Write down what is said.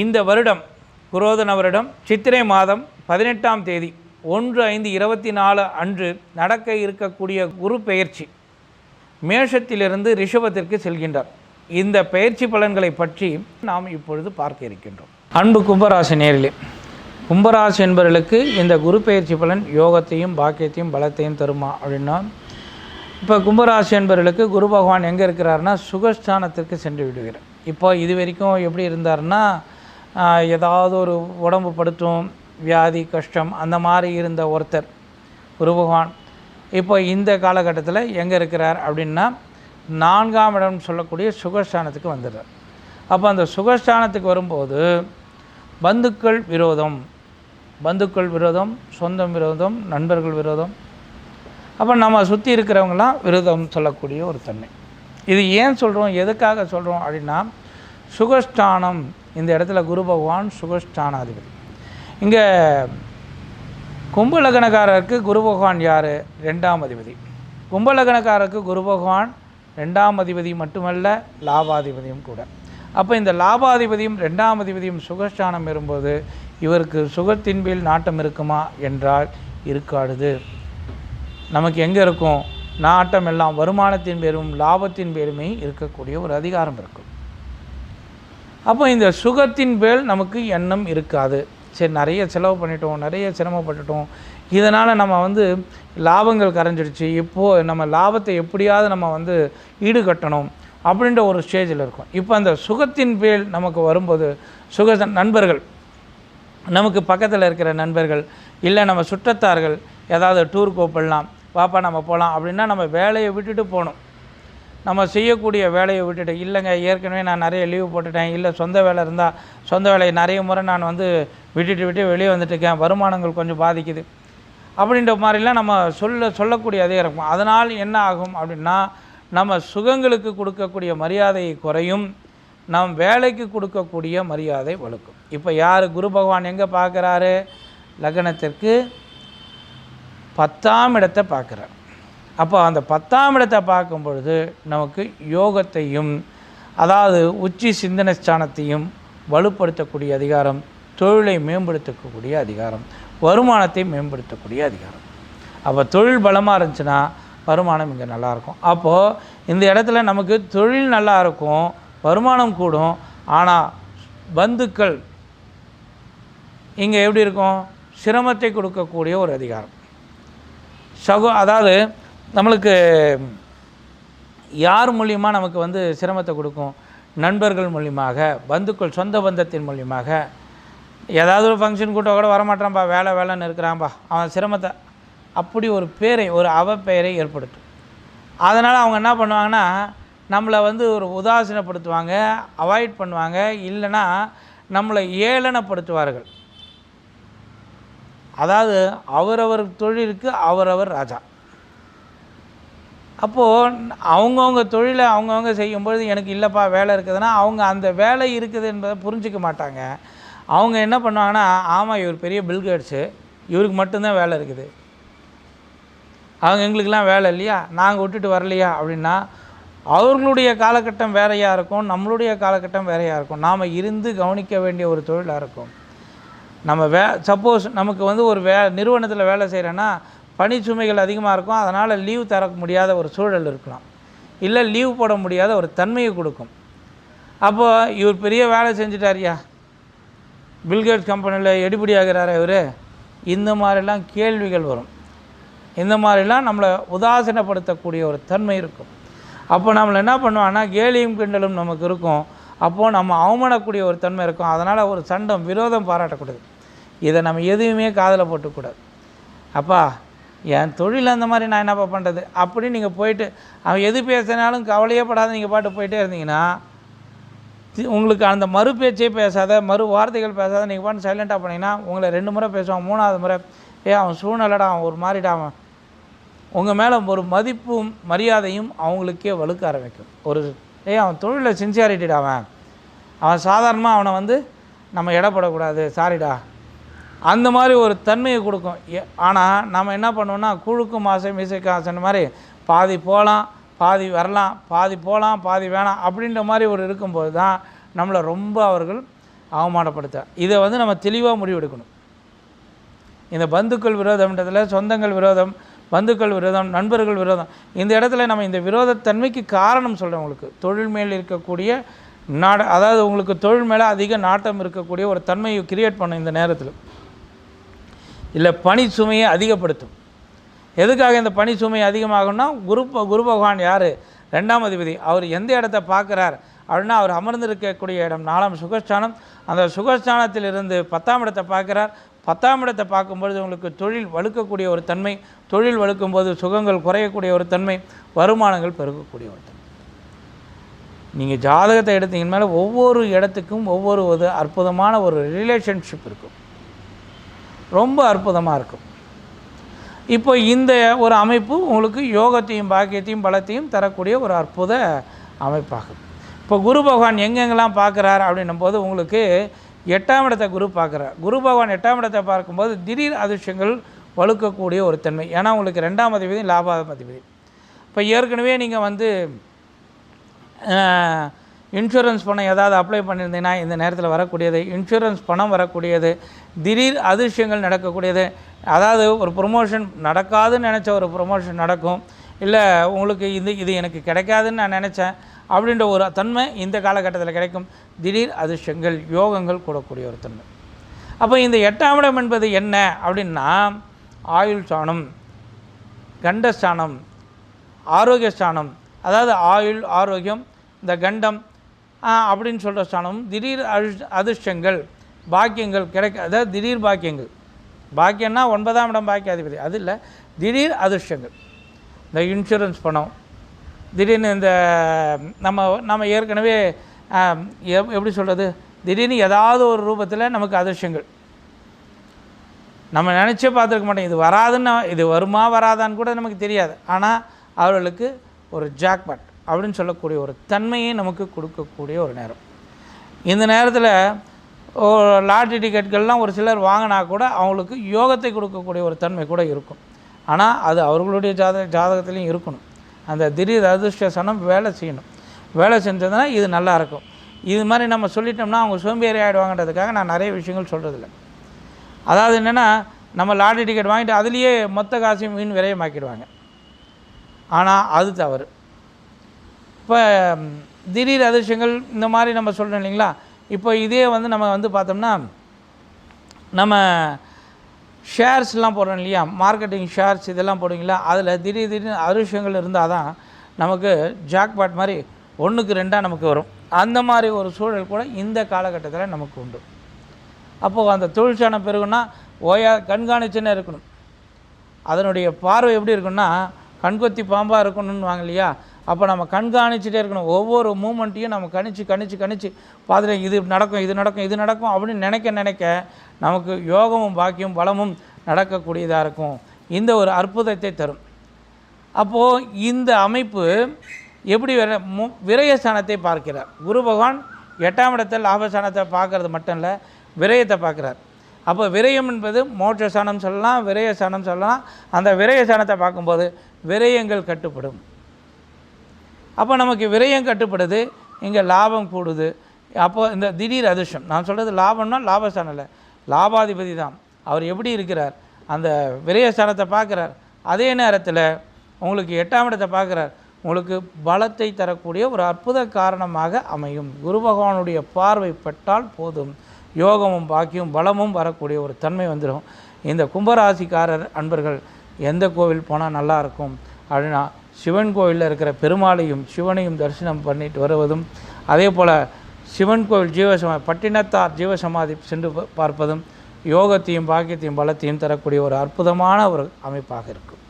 இந்த வருடம் குரோதன வருடம் சித்திரை மாதம் பதினெட்டாம் தேதி ஒன்று ஐந்து இருபத்தி நாலு அன்று நடக்க இருக்கக்கூடிய குரு பெயர்ச்சி மேஷத்திலிருந்து ரிஷபத்திற்கு செல்கின்றார். இந்த பயிற்சி பலன்களை பற்றி நாம் இப்பொழுது பார்க்க இருக்கின்றோம். அன்பு கும்பராசி நேரிலே கும்பராசி என்பவர்களுக்கு இந்த குரு பெயர்ச்சி பலன் யோகத்தையும் பாக்கியத்தையும் பலத்தையும் தருமா அப்படின்னா இப்போ கும்பராசி என்பவர்களுக்கு குரு பகவான் எங்கே இருக்கிறாருன்னா சுகஸ்தானத்திற்கு சென்று விடுகிறார். இப்போ இது வரைக்கும் எப்படி இருந்தாருன்னா ஏதாவது ஒரு உடம்பு படுத்தும் வியாதி கஷ்டம் அந்த மாதிரி இருந்த ஒருத்தர் குரு பகவான் இப்போ இந்த காலகட்டத்தில் எங்கே இருக்கிறார் அப்படின்னா நான்காம் இடம் சொல்லக்கூடிய சுகஸ்தானத்துக்கு வந்துடுறார். அப்போ அந்த சுகஸ்தானத்துக்கு வரும்போது பந்துக்கள் விரோதம் பந்துக்கள் விரோதம் சொந்தம் விரோதம் நண்பர்கள் விரோதம். அப்போ நம்ம சுற்றி இருக்கிறவங்களாம் விரோதம் சொல்லக்கூடிய ஒரு தன்மை. இது ஏன் சொல்கிறோம் எதுக்காக சொல்கிறோம் அப்படின்னா சுகஸ்தானம் இந்த இடத்துல குரு பகவான் சுகஸ்தானாதிபதி. இங்கே கும்பலகனக்காரருக்கு குரு பகவான் யார்? ரெண்டாம் அதிபதி. கும்பலகனக்காரருக்கு குரு பகவான் ரெண்டாம் அதிபதி மட்டுமல்ல லாபாதிபதியும் கூட. அப்போ இந்த லாபாதிபதியும் ரெண்டாம் அதிபதியும் சுகஸ்தானம் வரும்போது இவருக்கு சுகத்தின் மேல் நாட்டம் இருக்குமா என்றால் இருக்காடுது நமக்கு எங்கே இருக்கும்? நாட்டம் எல்லாம் வருமானத்தின் பேரும் லாபத்தின் பேருமே இருக்கக்கூடிய ஒரு அதிகாரம் இருக்கும். அப்போ இந்த சுகத்தின் மேல் நமக்கு எண்ணம் இருக்காது. சரி நிறைய செலவு பண்ணிட்டோம் நிறைய சிரமப்பட்டுட்டோம். இதனால் நம்ம வந்து லாபங்கள் கரைஞ்சிடுச்சு. இப்போது நம்ம லாபத்தை எப்படியாவது நம்ம வந்து ஈடுகட்டணும் அப்படின்ற ஒரு ஸ்டேஜில் இருக்கும். இப்போ அந்த சுகத்தின் பேல் நமக்கு வரும்போது சுக நண்பர்கள் நமக்கு பக்கத்தில் இருக்கிற நண்பர்கள் இல்லை நம்ம சுற்றத்தார்கள் ஏதாவது டூர் கூப்பிடலாம் வாப்பா நம்ம போகலாம் அப்படின்னா நம்ம வேலையை விட்டுட்டு போகணும். நம்ம செய்யக்கூடிய வேலையை விட்டுட்டு இல்லைங்க ஏற்கனவே நான் நிறைய லீவு போட்டுட்டேன் இல்லை சொந்த வேலை இருந்தால் சொந்த வேலையை நிறைய முறை நான் வந்து விட்டுட்டு விட்டு வெளியே வந்துட்டுருக்கேன் வருமானங்கள் கொஞ்சம் பாதிக்குது. அப்படின்ற மாதிரிலாம் நம்ம சொல்ல சொல்லக்கூடிய இருக்கும். அதனால் என்ன ஆகும் அப்படின்னா நம்ம சுகங்களுக்கு கொடுக்கக்கூடிய மரியாதை குறையும் நம் வேலைக்கு கொடுக்கக்கூடிய மரியாதை வலுக்கும் இப்போ யார் குரு பகவான் எங்கே பார்க்குறாரு? லக்னத்திற்கு பத்தாம் இடத்தை பார்க்குறார். அப்போ அந்த பத்தாம் இடத்தை பார்க்கும் பொழுது நமக்கு யோகத்தையும் அதாவது உச்சி சிந்தனை ஸ்தானத்தையும் வலுப்படுத்தக்கூடிய அதிகாரம் தொழிலை மேம்படுத்தக்கூடிய அதிகாரம் வருமானத்தை மேம்படுத்தக்கூடிய அதிகாரம். அப்போ தொழில் பலமாக இருந்துச்சுன்னா வருமானம் இங்கே நல்லாயிருக்கும் அப்போது இந்த இடத்துல நமக்கு தொழில் நல்லா இருக்கும் வருமானம் கூடும் ஆனால் பந்துக்கள் இங்கே எப்படி இருக்கும்? சிரமத்தை கொடுக்கக்கூடிய ஒரு அதிகாரம். சகோ அதாவது நம்மளுக்கு யார் மூலியமா நமக்கு வந்து சிரமத்தை கொடுக்கும்? நண்பர்கள் மூலியமாக பந்துக்கள் சொந்த பந்தத்தின் மூலியமாக. ஏதாவது ஒரு ஃபங்க்ஷன் கூட்ட கூட வரமாட்டான்ப்பா வேலை வேலைன்னு இருக்கிறான்பா. அவன் சிரமத்தை அப்படி ஒரு பேரை ஒரு அவப்பெயரை ஏற்படுத்தும் அதனால் அவங்க என்ன பண்ணுவாங்கன்னா நம்மளை வந்து ஒரு உதாசீனப்படுத்துவாங்க அவாய்ட் பண்ணுவாங்க இல்லைன்னா நம்மளை ஏளனப்படுத்துவார்கள். அதாவது அவரவர் தொழிலுக்கு அவரவர் ராஜா. அப்போது அவங்கவுங்க தொழிலை அவங்கவுங்க செய்யும்பொழுது எனக்கு இல்லைப்பா வேலை இருக்குதுன்னா அவங்க அந்த வேலை இருக்குது என்பதை புரிஞ்சிக்க மாட்டாங்க. அவங்க என்ன பண்ணுவாங்கன்னா ஆமாம் இவர் பெரிய பில்கேட்ஸு இவருக்கு மட்டும்தான் வேலை இருக்குது. அவங்க எங்களுக்கெல்லாம் வேலை இல்லையா? நாங்கள் விட்டுட்டு வரலையா? அப்படின்னா அவர்களுடைய காலகட்டம் வேறையாக இருக்கும் நம்மளுடைய காலகட்டம் வேறையாக இருக்கும். நாம் இருந்து கவனிக்க வேண்டிய ஒரு தொழிலாக இருக்கும். நம்ம வே சப்போஸ் நமக்கு வந்து ஒரு வே நிறுவனத்தில் வேலை செய்கிறேன்னா பணிச்சுமைகள் அதிகமாக இருக்கும். அதனால் லீவ் தர முடியாத ஒரு சூழல் இருக்கலாம். இல்லை லீவ் போட முடியாத ஒரு தன்மையை கொடுக்கும். அப்போது இவர் பெரிய வேலை செஞ்சிட்டாரியா பில்கேட்ஸ் கம்பெனியில் எடுபடி ஆகிறாரா இவர். இந்த மாதிரிலாம் கேள்விகள் வரும். இந்த மாதிரிலாம் நம்மளை உதாசீனப்படுத்தக்கூடிய ஒரு தன்மை இருக்கும். அப்போ நம்மளை என்ன பண்ணுவான்னா கேலியும் கிண்டலும் நமக்கு இருக்கும். அப்போது நம்ம அவமானக்கூடிய ஒரு தன்மை இருக்கும். அதனால் ஒரு சண்டம் விரோதம் பாராட்டக்கூடாது. இதை நம்ம எதுவுமே காதில் போட்டுக்கூடாது. அப்பா என் தொழில் அந்த மாதிரி நான் என்னப்பா பண்ணுறது அப்படி நீங்கள் போயிட்டு அவன் எது பேசினாலும் கவலையே படாத நீங்கள் பாட்டு போயிட்டே இருந்தீங்கன்னா தி- உங்களுக்கு அந்த மறு பேச்சே பேசாத மறு வார்த்தைகள் பேசாத நீங்கள் பாட்டு சைலண்ட்டாக பண்ணிங்கன்னா உங்களை ரெண்டு முறை பேசுவான் மூணாவது முறை ஏ அவன் சூழ்நிலைடா அவன் ஒரு மாறிடா அவன். உங்கள் மேலே ஒரு மதிப்பும் மரியாதையும் அவங்களுக்கே வலுக்க ஆரம்பிக்கும். ஒரு ஏய் அவன் தொழிலில் சின்சியாரிட்டிடா அவன் அவன் சாதாரணமாக அவனை வந்து நம்ம இடப்படக்கூடாது சாரிடா அந்த மாதிரி ஒரு தன்மையை கொடுக்கும். ஆனால் நம்ம என்ன பண்ணுவோம்னா குழுக்கும் ஆசை மீசைக்கு ஆசைன்ற மாதிரி பாதி போகலாம் பாதி வரலாம் பாதி போகலாம் பாதி வேணாம் அப்படின்ற மாதிரி ஒரு இருக்கும்போது தான் நம்மளை ரொம்ப அவர்கள் அவமானப்படுத்த இதை வந்து நம்ம தெளிவாக முடிவெடுக்கணும். இந்த பந்துக்கள் விரோதம்ன்றதில் சொந்தங்கள் விரோதம் பந்துக்கள் விரோதம் நண்பர்கள் விரோதம் இந்த இடத்துல நம்ம இந்த விரோதத்தன்மைக்கு காரணம் சொல்கிறேன் உங்களுக்கு. தொழில் மேல் இருக்கக்கூடிய நாட அதாவது உங்களுக்கு தொழில் மேலே அதிக நாட்டம் இருக்கக்கூடிய ஒரு தன்மையை கிரியேட் பண்ணும் இந்த நேரத்தில். இல்லை பணி சுமையை அதிகப்படுத்தும். எதுக்காக இந்த பணி சுமை அதிகமாகும்னா குரு ப- குரு பகவான் யார்? ரெண்டாம் அதிபதி. அவர் எந்த இடத்த பார்க்குறார்? அப்படின்னா அவர் அமர்ந்திருக்கக்கூடிய இடம் நாலாம் சுகஸ்தானம். அந்த சுகஸ்தானத்திலிருந்து பத்தாம் இடத்தை பார்க்குறார். பத்தாம் இடத்தை பார்க்கும்பொழுது உங்களுக்கு தொழில் வலுக்கக்கூடிய ஒரு தன்மை தொழில் வலுக்கும்போது சுகங்கள் குறையக்கூடிய ஒரு தன்மை வருமானங்கள் பெருகக்கூடிய ஒரு தன்மை. நீங்கள் ஜாதகத்தை எடுத்தீங்க மேலே ஒவ்வொரு இடத்துக்கும் ஒவ்வொரு ஒரு அற்புதமான ஒரு ரிலேஷன்ஷிப் இருக்கும். ரொம்ப அற்புதமாக இருக்கும். இப்போ இந்த ஒரு அமைப்பு உங்களுக்கு யோகத்தையும் பாக்கியத்தையும் பலத்தையும் தரக்கூடிய ஒரு அற்புத அமைப்பாகும். இப்போ குரு பகவான் எங்கெங்கெல்லாம் பார்க்குறார் அப்படின்னும் போது உங்களுக்கு எட்டாம் இடத்தை குரு பார்க்குறார். குரு பகவான் எட்டாம் இடத்தை பார்க்கும்போது திடீர் அதிர்ஷ்டங்கள் வலுக்கக்கூடிய ஒரு தன்மை. ஏன்னா உங்களுக்கு ரெண்டாம் அதிபதி லாபாத அதிபதி இப்போ ஏற்கனவே நீங்கள் வந்து இன்சூரன்ஸ் பணம் ஏதாவது அப்ளை பண்ணியிருந்தீங்கன்னா இந்த நேரத்தில் வரக்கூடியது. இன்சூரன்ஸ் பணம் வரக்கூடியது. திடீர் அதிர்ஷ்டங்கள் நடக்கக்கூடியது. அதாவது ஒரு ப்ரொமோஷன் நடக்காதுன்னு நினச்ச ஒரு ப்ரொமோஷன் நடக்கும். இல்லை உங்களுக்கு இது இது எனக்கு கிடைக்காதுன்னு நான் நினச்சேன் அப்படின்ற ஒரு தன்மை இந்த காலகட்டத்தில் கிடைக்கும். திடீர் அதிர்ஷ்டங்கள் யோகங்கள் கூடக்கூடிய ஒரு தன்மை. அப்போ இந்த எட்டாம் இடம் என்பது என்ன அப்படின்னா ஆயுள் சாணம் கண்டஸ்தானம் ஆரோக்கிய ஸ்தானம். அதாவது ஆயுள் ஆரோக்கியம் இந்த கண்டம் அப்படின்னு சொல்கிற ஸ்தானம் திடீர் அதிர்ஷ்டங்கள் பாக்கியங்கள் கிடைக்க அதாவது திடீர் பாக்கியங்கள். பாக்கியம்னா ஒன்பதாம் இடம் பாக்கியாதிபதி. அது இல்லை திடீர் அதிர்ஷ்டங்கள். இந்த இன்சூரன்ஸ் பணம் திடீர்னு இந்த நம்ம நம்ம ஏற்கனவே எப்- எப்படி சொல்கிறது திடீர்னு ஏதாவது ஒரு ரூபத்தில் நமக்கு அதிர்ஷ்டங்கள். நம்ம நினச்சே பார்த்துருக்க மாட்டோம் இது வராதுன்னு இது வருமா வராதான்னு கூட நமக்கு தெரியாது. ஆனால் அவர்களுக்கு ஒரு ஜாக்பாட் அப்படின்னு சொல்லக்கூடிய ஒரு தன்மையை நமக்கு கொடுக்கக்கூடிய ஒரு நேரம். இந்த நேரத்தில் லாட்ரி டிக்கெட்கள்லாம் ஒரு சிலர் வாங்கினா கூட அவங்களுக்கு யோகத்தை கொடுக்கக்கூடிய ஒரு தன்மை கூட இருக்கும். ஆனால் அது அவர்களுடைய ஜாத ஜாதகத்துலேயும் இருக்கணும். அந்த திடீர் அதிர்ஷ்டசனம் வேலை செய்யணும். வேலை செஞ்சதுன்னா இது நல்லா இருக்கும். இது மாதிரி நம்ம சொல்லிட்டோம்னா அவங்க சோம்பேறி ஆகிடுவாங்கன்றதுக்காக நான் நிறைய விஷயங்கள் சொல்கிறதில்ல அதாவது என்னென்னா நம்ம லாட்ரி டிக்கெட் வாங்கிட்டு அதுலேயே மொத்த காசையும் மீன் விரயமாக்கிடுவாங்க. ஆனால் அது தவறு. இப்போ திடீர் அதிர்ஷ்டங்கள் இந்த மாதிரி நம்ம சொல்கிறோம் இல்லைங்களா? இப்போ இதே வந்து நம்ம வந்து பார்த்தோம்னா நம்ம ஷேர்ஸ்லாம் போடுறோம் இல்லையா? மார்க்கெட்டிங் ஷேர்ஸ் இதெல்லாம் போடுவீங்களா? அதில் திடீர் திடீர்னு அதிர்ஷ்டங்கள் இருந்தால் தான் நமக்கு ஜாக்பாட் மாதிரி ஒன்றுக்கு ரெண்டாக நமக்கு வரும். அந்த மாதிரி ஒரு சூழல் கூட இந்த காலகட்டத்தில் நமக்கு உண்டு. அப்போது அந்த தொழிற்சாணம் பெருகுன்னா ஓயா கண்காணிச்சுன்னு இருக்கணும். அதனுடைய பார்வை எப்படி இருக்குன்னா கண்கொத்தி பாம்பாக இருக்கணும்னு வாங்க இல்லையா? அப்போ நம்ம கண்காணிச்சுட்டே இருக்கணும். ஒவ்வொரு மூமெண்ட்டையும் நம்ம கணிச்சு கணிச்சு கணிச்சு பார்த்துட்டு இது நடக்கும் இது நடக்கும் இது நடக்கும் அப்படின்னு நினைக்க நினைக்க நமக்கு யோகமும் பாக்கியம் பலமும் நடக்கக்கூடியதாக இருக்கும். இந்த ஒரு அற்புதத்தை தரும். அப்போது இந்த அமைப்பு எப்படி விர மு விரயஸ்தானத்தை பார்க்கிறார். குரு பகவான் எட்டாம் இடத்தில் லாபஸ்தானத்தை பார்க்கறது மட்டும் இல்லை விரயத்தை பார்க்குறார். அப்போ விரயம் என்பது மோட்சஸ்தானம் சொல்லலாம் விரயஸ்தானம் சொல்லலாம். அந்த விரயஸ்தானத்தை பார்க்கும்போது விரயங்கள் கட்டுப்படும். அப்போ நமக்கு விரயம் கட்டுப்படுது இங்கே லாபம் கூடுது. அப்போ இந்த திடீர் அதிர்ஷ்டம். நான் சொல்கிறது லாபம்னா லாபஸ்தானம் இல்லை. லாபாதிபதி தான். அவர் எப்படி இருக்கிறார்? அந்த விரயஸ்தானத்தை பார்க்குறார். அதே நேரத்தில் உங்களுக்கு எட்டாம் இடத்தை பார்க்குறார். உங்களுக்கு பலத்தை தரக்கூடிய ஒரு அற்புத காரணமாக அமையும். குரு பகவானுடைய பார்வை பட்டால் போதும். யோகமும் பாக்கியும் பலமும் வரக்கூடிய ஒரு தன்மை வந்துடும் இந்த கும்பராசிக்காரர் அன்பர்கள் எந்த கோவில் போனால் நல்லா இருக்கும் அப்படின்னா சிவன் கோவிலில் இருக்கிற பெருமாளையும் சிவனையும் தரிசனம் பண்ணிட்டு வருவதும் அதே போல் சிவன் கோவில் ஜீவசமா பட்டினத்தார் ஜீவசமாதி சென்று பார்ப்பதும் யோகத்தையும் பாக்கியத்தையும் பலத்தையும் தரக்கூடிய ஒரு அற்புதமான ஒரு அமைப்பாக இருக்கும்